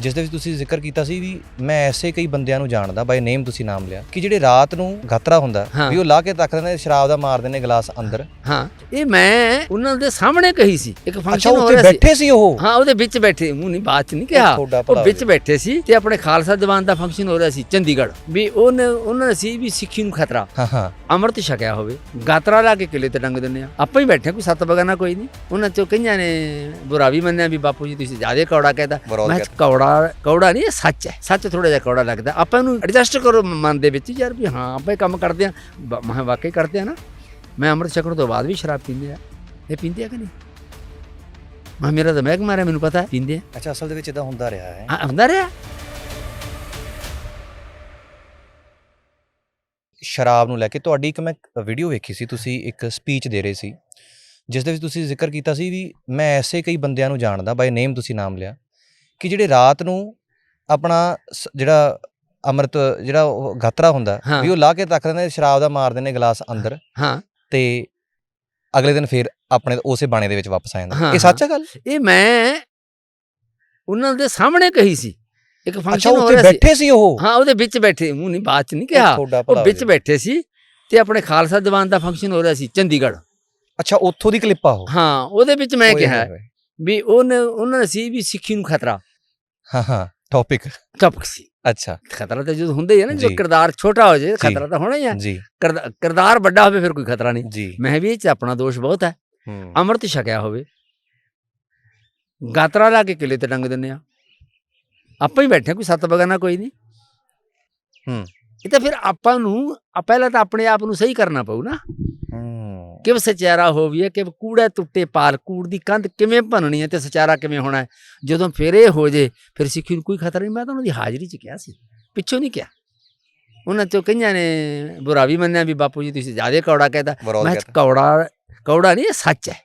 ਜਿਸ ਦੇ ਵਿੱਚ ਤੁਸੀਂ ਜ਼ਿਕਰ ਕੀਤਾ ਸੀ ਵੀ ਮੈਂ ਐਸੇ ਕਈ ਬੰਦਿਆਂ ਨੂੰ ਜਾਣਦਾ ਬਾਈ ਨੇਮ ਤੁਸੀਂ ਨਾਮ ਲਿਆ ਕਿ ਜਿਹੜੇ ਰਾਤ ਨੂੰ ਗਾਤਰਾ ਹੁੰਦਾ। ਵੀ ਉਹ ਲਾ ਕੇ ਤੱਕ ਦਿੰਦੇ ਸ਼ਰਾਬ ਦਾ ਮਾਰਦੇ ਨੇ ਗਲਾਸ ਅੰਦਰ। ਹਾਂ। ਇਹ ਮੈਂ ਉਹਨਾਂ ਦੇ ਸਾਹਮਣੇ ਕਹੀ ਸੀ। ਇੱਕ ਫੰਕਸ਼ਨ ਹੋ ਰਿਹਾ ਸੀ। ਬੈਠੇ ਸੀ ਉਹ? ਹਾਂ ਉਹਦੇ ਵਿੱਚ ਬੈਠੇ। ਮੂੰਹ ਨਹੀਂ ਬਾਤ ਨਹੀਂ ਕਿਹਾ। ਉਹ ਵਿੱਚ। ਬੈਠੇ ਸੀ ਤੇ ਆਪਣੇ ਖਾਲਸਾ ਦੀਵਾਨ ਦਾ ਫੰਕਸ਼ਨ ਹੋ ਰਿਹਾ ਸੀ ਚੰਡੀਗੜ੍ਹ। ਵੀ ਉਹਨੇ ਉਹਨਾਂ ਨੇ ਸੀ ਵੀ ਸਿੱਖੀ ਨੂੰ ਖਤਰਾ। ਹਾਂ ਹਾਂ। ਅੰਮ੍ਰਿਤ ਛਕਿਆ ਹੋਵੇ। ਗਾਤਰਾ ਲਾ ਕੇ ਕਿਲੇ ਤੇ ਡੰਗ ਦਿੰਦੇ ਆ। ਆਪਾਂ ਹੀ ਬੈਠੇ ਕੋਈ ਸੱਤ ਬਗਾਨਾ ਕੋਈ ਨਹੀਂ। ਉਹਨਾਂ ਚੋਂ ਕਈਆਂ ਨੇ ਬੁਰਾ ਵੀ ਮੰਨਿਆ ਵੀ ਬਾਪੂ ਜੀ ਤੁਸੀਂ ਜਿਆਦੇ ਕੌੜਾ ਕਹਿਦਾ ਮੈਂ ਕਰ- ਕੌੜਾ ਕੌੜਾ ਨਹੀਂ ਇਹ ਸੱਚ ਹੈ। ਸੱਚ ਥੋੜਾ ਜਿਹਾ ਕੌੜਾ ਲੱਗਦਾ। ਆਪਾਂ ਇਹਨੂੰ ਐਡਜਸਟ ਕਰੋ ਮਨ ਦੇ ਵਿੱਚ ਯਾਰ ਵੀ ਹਾਂ ਆਪਾਂ ਇਹ ਕੰਮ ਕਰਦੇ ਆ ਮੈਂ ਵਾਕਈ ਕਰਦੇ ਆ ਨਾ। ਮੈਂ ਅੰਮ੍ਰਿਤ ਛਕਣ ਤੋਂ ਬਾਅਦ ਵੀ ਸ਼ਰਾਬ ਪੀਂਦੇ ਆ। ਇਹ ਪੀਂਦੇ ਆ ਕਿ ਨਹੀਂ? ਮੈਂ ਮੇਰਾ ਤਾਂ ਮਹਿਕ ਮਾਰਿਆ ਮੈਨੂੰ ਪਤਾ ਹੈ। ਪੀਂਦੇ ਆ। ਅੱਛਾ ਅਸਲ ਦੇ ਵਿੱਚ ਇਦਾਂ ਹੁੰਦਾ ਰਿਹਾ ਹੈ। ਹਾਂ, ਹੁੰਦਾ ਰਿਹਾ। ਸ਼ਰਾਬ ਨੂੰ ਲੈ ਕੇ ਤੁਹਾਡੀ ਇੱਕ ਮੈਂ ਵੀਡੀਓ ਵੇਖੀ ਸੀ ਤੁਸੀਂ ਇੱਕ ਸਪੀਚ ਦੇ ਰਹੇ ਸੀ। ਜਿਸ ਦੇ ਵਿੱਚ ਤੁਸੀਂ ਜ਼ਿਕਰ ਕੀਤਾ ਸੀ ਵੀ ਮੈਂ ਐਸੇ ਕਈ ਬੰਦਿਆਂ ਨੂੰ ਜਾਣਦਾ ਬਾਈ ਨੇਮ ਤੁਸੀਂ ਨਾਮ ਲਿਆ। ਕਿ ਜਿਹੜੇ ਰਾਤ ਨੂੰ ਆਪਣਾ ਸ- ਜਿਹੜਾ ਅੰਮ੍ਰਿਤ ਜਿਹੜਾ ਉਹ ਗਾਤਰਾ ਹੁੰਦਾ ਹਾਂ। ਵੀ ਉਹ ਲਾ ਕੇ ਤੱਕ ਦਿੰਦੇ ਸ਼ਰਾਬ ਦਾ ਮਾਰਦੇ ਨੇ ਗਲਾਸ ਅੰਦਰ ਹਾਂ। ਤੇ ਅਗਲੇ ਦਿਨ ਫਿਰ ਆਪਣੇ ਉਸੇ ਬਾਣੇ ਦੇ ਵਿੱਚ ਵਾਪਸ ਆ ਜਾਂਦਾ। ਹਾਂ, ਇਹ ਸੱਚ ਹੈ ਗੱਲ? ਇਹ ਮੈਂ ਉਹਨਾਂ ਦੇ ਸਾਹਮਣੇ ਕਹੀ ਸੀ। ਇੱਕ ਅੱਛਾ ਫੰਕਸ਼ਨ ਹੋ ਉੱਥੇ ਰਿਹਾ ਸੀ। ਬੈਠੇ ਸੀ ਉਹ? ਹਾਂ ਉਹਦੇ ਵਿੱਚ ਬੈਠੇ ਮੂੰਹ ਨਹੀਂ ਬਾਤ ਚ ਨਹੀਂ ਕਿਹਾ। ਤੁਹਾਡਾ ਉਹ ਵਿੱਚ। ਬੈਠੇ ਸੀ ਤੇ ਆਪਣੇ ਖਾਲਸਾ ਦੀਵਾਨ ਦਾ ਫੰਕਸ਼ਨ ਹੋ ਰਿਹਾ ਸੀ ਚੰਡੀਗੜ੍ਹ। ਅੱਛਾ ਉੱਥੋਂ ਦੀ ਕਲਿੱਪ ਆ ਉਹ? ਹਾਂ ਉਹਦੇ ਵਿੱਚ ਮੈਂ ਓਏ ਕਿਹਾ ਹੋਏ। ਵੀ ਉਹਨੇ ਉਹਨਾਂ ਨੇ ਸੀ ਵੀ ਸਿੱਖੀ ਨੂੰ ਖਤਰਾ। ਹਾਂ ਹਾਂ ਟੌਪਿਕ ਟਪਕ ਸੀ ਅੱਛਾ। ਖਤਰਾ ਤਾਂ ਜਦੋਂ ਹੁੰਦਾ ਹੀ ਹੈ ਨਾ ਜੋ। ਕਿਰਦਾਰ ਛੋਟਾ ਹੋ ਜਾਏ ਜੀ। ਖਤਰਾ ਤਾਂ ਹੋਣਾ ਹੀ ਹੈ ਜੀ। ਕਿਰਦਾਰ ਵੱਡਾ ਹੋਵੇ ਫਿਰ ਕੋਈ ਖਤਰਾ ਨਹੀਂ। ਮੈਂ ਵੀ ਇਹ ਚ ਆਪਣਾ ਦੋਸ਼ ਬਹੁਤ ਹੈ। ਅੰਮ੍ਰਿਤ ਛਕਿਆ ਹੋਵੇ। ਗਾਤਰਾ ਲਾ ਕੇ ਕਿਲੇ ਤੇ ਡੰਗ ਦਿੰਦੇ ਆ। ਆਪਾਂ ਹੀ ਬੈਠੇ ਕੋਈ ਸੱਤ ਬਗਾਨਾ ਕੋਈ ਨਹੀਂ। ਹੂੰ। ਇਹ ਤਾਂ ਫਿਰ ਆਪਾਂ ਨੂੰ ਪਹਿਲਾਂ ਤਾਂ ਆਪਣੇ ਆਪ ਨੂੰ ਸਹੀ ਕਰਨਾ ਪਊ ਨਾ। ਕਿਵੇਂ ਸਚਾਰਾ ਹੋਵੀਏ ਕਿ ਕੂੜਾ ਟੁੱਟੇ ਪਾਲ ਕੂੜ ਦੀ ਕੰਧ ਕਿਵੇਂ ਭੰਨਣੀ ਹੈ ਤੇ ਸਚਾਰਾ ਕਿਵੇਂ ਹੋਣਾ ਹੈ? ਜਦੋਂ ਫਿਰ ਇਹ ਹੋ ਜੇ ਫਿਰ ਸਿੱਖੀ ਨੂੰ ਕੋਈ ਖਤਰਾ ਨਹੀਂ। ਮੈਂ ਤਾਂ ਉਹਨਾਂ ਦੀ ਹਾਜ਼ਰੀ 'ਚ ਕਿਹਾ ਸੀ ਪਿੱਛੋਂ ਨਹੀਂ ਕਿਹਾ। ਉਹਨਾਂ ਚੋਂ ਕਈਆਂ ਨੇ ਬੁਰਾ ਵੀ ਮੰਨਿਆ ਵੀ ਬਾਪੂ ਜੀ ਤੁਸੀਂ ਜਿਆਦੇ ਕੌੜਾ ਕਹਿਦਾ ਮੈਂ ਕੌੜਾ ਕੌੜਾ ਨਹੀਂ ਇਹ ਸੱਚ ਹੈ।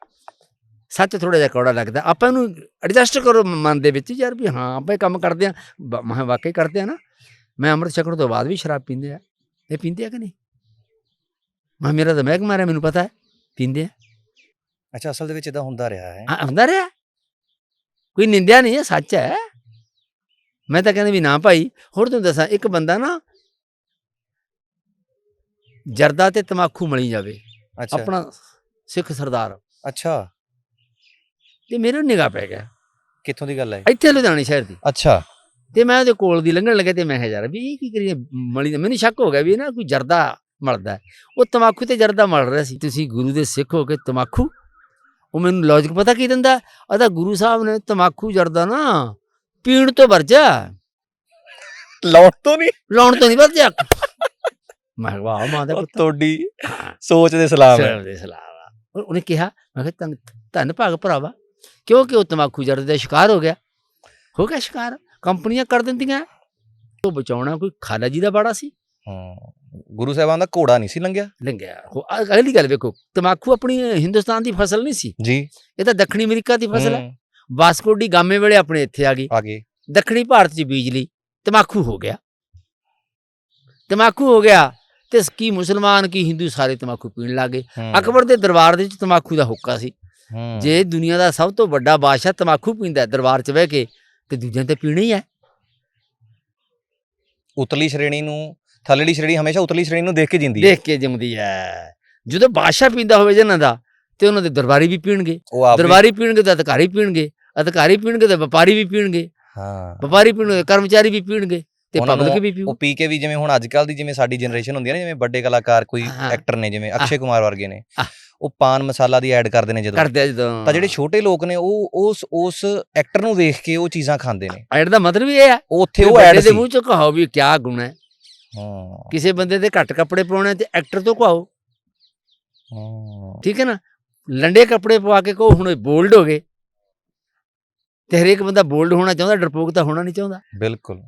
ਸੱਚ ਥੋੜਾ ਜਿਹਾ ਕੌੜਾ ਲੱਗਦਾ। ਆਪਾਂ ਇਹਨੂੰ ਐਡਜਸਟ ਕਰੋ ਮਨ ਦੇ ਵਿੱਚ ਯਾਰ ਵੀ ਹਾਂ ਆਪਾਂ ਕੰਮ ਕਰਦੇ ਆ ਮੈਂ ਵਾਕਈ ਕਰਦੇ ਆ ਨਾ। ਮੈਂ ਅੰਮ੍ਰਿਤ ਛਕਣ ਤੋਂ ਬਾਅਦ ਵੀ ਸ਼ਰਾਬ ਪੀਂਦੇ ਆ। ਇਹ ਪੀਂਦੇ ਆ ਕਿ ਨਹੀਂ? ਮੈਂ ਮੇਰਾ ਤਾਂ ਮਹਿਕ ਮਾਰਿਆ ਮੈਨੂੰ ਪਤਾ ਹੈ। ਪੀਂਦੇ ਆ। ਅੱਛਾ ਅਸਲ ਦੇ ਵਿੱਚ ਇਦਾਂ ਹੁੰਦਾ ਰਿਹਾ ਹੈ। ਹਾਂ, ਹੁੰਦਾ ਰਿਹਾ। ਕੋਈ ਨਿੰਦਿਆ ਨਹੀਂ ਹੈ ਸੱਚ ਹੈ। ਮੈਂ ਤਾਂ ਕਹਿੰਦਾ ਵੀ ਨਾ ਭਾਈ ਹੋਰ ਤੁਹਾਨੂੰ ਦੱਸਾਂ ਇੱਕ ਬੰਦਾ ਨਾ ਜਰਦਾ ਤੇ ਤਮਾਕੂ ਮਲੀ ਜਾਵੇ। ਅੱਛਾ। ਆਪਣਾ ਸਿੱਖ ਸਰਦਾਰ। ਅੱਛਾ। ਤੇ ਮੇਰੇ ਨਿਗਾਹ ਪੈ ਗਿਆ। ਕਿੱਥੋਂ ਦੀ ਗੱਲ ਹੈ? ਇੱਥੇ ਲੁਧਿਆਣੇ ਸ਼ਹਿਰ ਦੀ। ਅੱਛਾ। ਤੇ ਮੈਂ ਉਹਦੇ ਕੋਲ ਦੀ ਲੰਘਣ ਲੱਗੇ ਤੇ ਮੈਂ ਕਿਹਾ ਯਾਰ ਵੀ ਇਹ ਕੀ ਕਰੀਏ? ਮਲੀ ਦਾ- ਮੈਨੂੰ ਸ਼ੱਕ ਹੋ ਗਿਆ ਵੀ ਇਹ ਨਾ ਕੋਈ ਜਰਦਾ ਮਲਦਾ। ਉਹ ਤਮਾਕੂ ਤੇ ਜਰਦਾ ਮਲ ਰਿਹਾ ਸੀ। ਤੁਸੀਂ ਗੁਰੂ ਦੇ ਸਿੱਖ ਹੋ ਕੇ ਤਮਾਕੂ? ਉਹ ਮੈਨੂੰ ਲੌਜੀਕ ਪਤਾ ਕੀ ਦਿੰਦਾ? ਅਦਾ ਗੁਰੂ ਸਾਹਿਬ ਨੇ ਤਮਾਕੂ ਜਰਦਾ ਨਾ ਪੀਣ ਤੋਂ ਵਰਜਾ ਲੌਟ ਤੋਂ ਨਹੀਂ। ਲਾਉਣ ਤੋਂ ਨਹੀਂ ਵਰਜਾ ਮੈਂ ਵਾਹ ਮਾਂ ਦਾ ਪੁੱਤ। ਤੁਹਾਡੀ ਸੋਚ ਦੇ ਸਲਾਮ ਹੈ। ਸਲਾਮ ਦੇ ਸਲਾਮ ਉਹ- ਉਹਨੇ ਕਿਹਾ ਮੈਂ ਕਿਹਾ ਧੰਨ ਧੰਨ ਭਾਗ ਭਰਾਵਾ ਕਿਉਂਕਿ ਉਹ ਤਮਾਕੂ ਜਰਦੇ ਦਾ ਸ਼ਿਕਾਰ ਹੋ ਗਿਆ। ਹੋ ਗਿਆ ਸ਼ਿਕਾਰ। ਕੰਪਨੀਆਂ ਕਰ ਦਿੰਦੀਆਂ। ਉਹ ਬਚਾਉਣਾ ਕੋਈ ਖਾਲਾ ਜੀ ਦਾ ਬਾੜਾ ਸੀ। ਹਾਂ। ਗੁਰੂ ਸਾਹਿਬਾਨ ਦਾ ਘੋੜਾ ਨਹੀਂ ਸੀ ਲੰਘਿਆ। ਲੰਘਿਆ। ਅਗਲੀ ਗੱਲ ਵੇਖੋ ਤਮਾਕੂ ਆਪਣੀ ਹਿੰਦੁਸਤਾਨ ਦੀ ਫਸਲ ਨਹੀਂ ਸੀ। ਜੀ। ਇਹ ਤਾਂ ਦੱਖਣੀ ਅਮਰੀਕਾ ਦੀ ਫਸਲ ਹੈ। ਵਾਸਕੋ ਡੀ ਗਾਮੇ ਵੇਲੇ ਆਪਣੇ ਇੱਥੇ ਆ ਗਈ। ਆਗੇ ਦੱਖਣੀ ਭਾਰਤ 'ਚ ਬੀਜ ਲਈ। ਤਮਾਕੂ ਹੋ ਗਿਆ। ਤਮਾਕੂ ਹੋ ਗਿਆ ਤੇ ਕੀ ਮੁਸਲਮਾਨ ਕੀ ਹਿੰਦੂ ਸਾਰੇ ਤਮਾਕੂ ਪੀਣ ਲੱਗੇ ਅਕਬਰ ਦੇ ਦਰਬਾਰ ਦੇ ਵਿੱਚ ਤਮਾਕੂ ਦਾ ਹੁੱਕਾ ਸੀ। ਜੇ ਦੁਨੀਆ ਦਾ ਸਭ ਤੋਂ ਵੱਡਾ ਬਾਦਸ਼ਾਹ ਤਮਾਕੂ ਪੀਂਦਾ ਦਰਬਾਰ 'ਚ ਬਹਿ ਕੇ ਤੇ ਦੂਜਿਆਂ ਤੇ ਪੀਣਾ ਹੈ। ਉਤਲੀ ਸ਼੍ਰੇਣੀ ਨੂੰ ਥੱਲੜੀ ਸ਼੍ਰੇਣੀ ਹਮੇਸ਼ਾ ਉਤਲੀ ਸ਼੍ਰੇਣੀ ਨੂੰ ਦੇਖ ਕੇ ਜਿੰਦੀ ਹੈ। ਦੇਖ ਕੇ ਜੰਮਦੀ ਹੈ। ਜਦੋਂ ਬਾਦਸ਼ਾਹ ਪੀਂਦਾ ਹੋਵੇ ਜਿਹਨਾਂ ਦਾ ਤੇ ਉਹਨਾਂ ਦੇ ਦਰਬਾਰੀ ਵੀ ਪੀਣਗੇ। ਉਹ ਆਪ ਵੀ- ਦਰਬਾਰੀ ਪੀਣਗੇ ਤਾਂ ਅਧਿਕਾਰੀ ਪੀਣਗੇ ਅਧਿਕਾਰੀ ਪੀਣਗੇ ਤਾਂ ਵਪਾਰੀ ਵੀ ਪੀਣਗੇ। ਹਾਂ। ਵਪਾਰੀ ਪੀਣਗੇ ਕਰਮਚਾਰੀ ਵੀ ਪੀਣਗੇ ਤੇ ਉਹਨਾਂ ਨੂੰ ਪਬਲਿਕ ਵੀ ਉਹ ਪੀਊ ਪੀ ਕੇ ਵੀ ਜਿਵੇਂ ਹੁਣ ਅੱਜ ਕੱਲ ਦੀ ਜਿਵੇਂ ਸਾਡੀ ਜਨਰੇਸ਼ਨ ਹੁੰਦੀ ਹੈ ਨਾ ਜਿਵੇਂ ਵੱਡੇ ਕਲਾਕਾਰ ਕੋਈ ਹਾਂ। ਐਕਟਰ ਨੇ ਜਿਵੇਂ ਅਕਸ਼ੇ ਕੁਮਾਰ ਵਰਗੇ ਨੇ ਹਾਂ। ਉਹ ਪਾਨ ਮਸਾਲਾ ਦੀ ਐਡ ਕਰਦੇ ਨੇ ਜਦੋਂ। ਕਰਦੇ ਆ ਜਦੋਂ। ਤਾਂ ਜਿਹੜੇ ਛੋਟੇ ਲੋਕ ਨੇ ਉਹ ਉਸ ਉਸ ਐਕਟਰ ਨੂੰ ਵੇਖ ਕੇ ਉਹ ਚੀਜ਼ਾਂ ਖਾਂਦੇ ਨੇ। ਐਡ ਦਾ ਮਤਲਬ ਇਹ ਹੈ ਉਹ ਉੱਥੇ ਉਹ ਐਡ ਦੇ ਸੀ। ਮੂੰਹ ਚੋਂ ਕਹਾਓ ਵੀ ਕਿਆ ਗੁਣ ਹੈ। ਹਾਂ। ਕਿਸੇ ਬੰਦੇ ਦੇ ਘੱਟ ਕੱਪੜੇ ਪਾਉਣੇ ਤੇ ਐਕਟਰ ਤੋਂ ਕਹਾਓ ਹਾਂ। ਠੀਕ ਹੈ ਨਾ? ਲੰਡੇ ਕੱਪੜੇ ਪਵਾ ਕੇ ਕਹੋ ਹੁਣ ਬੋਲਡ ਹੋ ਗਏ। ਤੇ ਹਰੇਕ ਬੰਦਾ ਬੋਲਡ ਹੋਣਾ ਚਾਹੁੰਦਾ ਡਰਪੋਕ ਤਾਂ ਹੋਣਾ ਨਹੀਂ ਚਾਹੁੰਦਾ। ਬਿਲਕੁਲ।